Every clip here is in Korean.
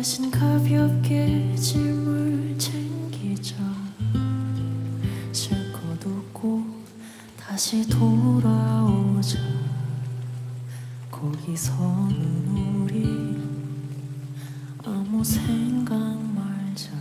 대신 가볍게 짐을 챙기자. 실컷 웃고 다시 돌아오자. 거기서는 우리 아무 생각 말자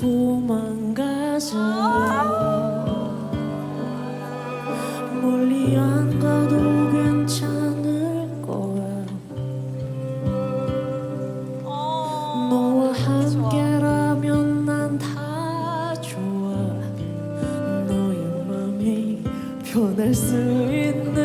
도망가자. 멀리 안 가도 괜찮을 거야. 너와 함께라면 난 다 좋아. 너의 맘이 변할 수 있는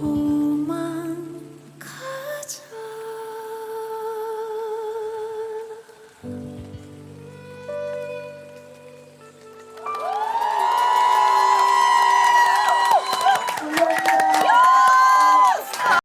Oh.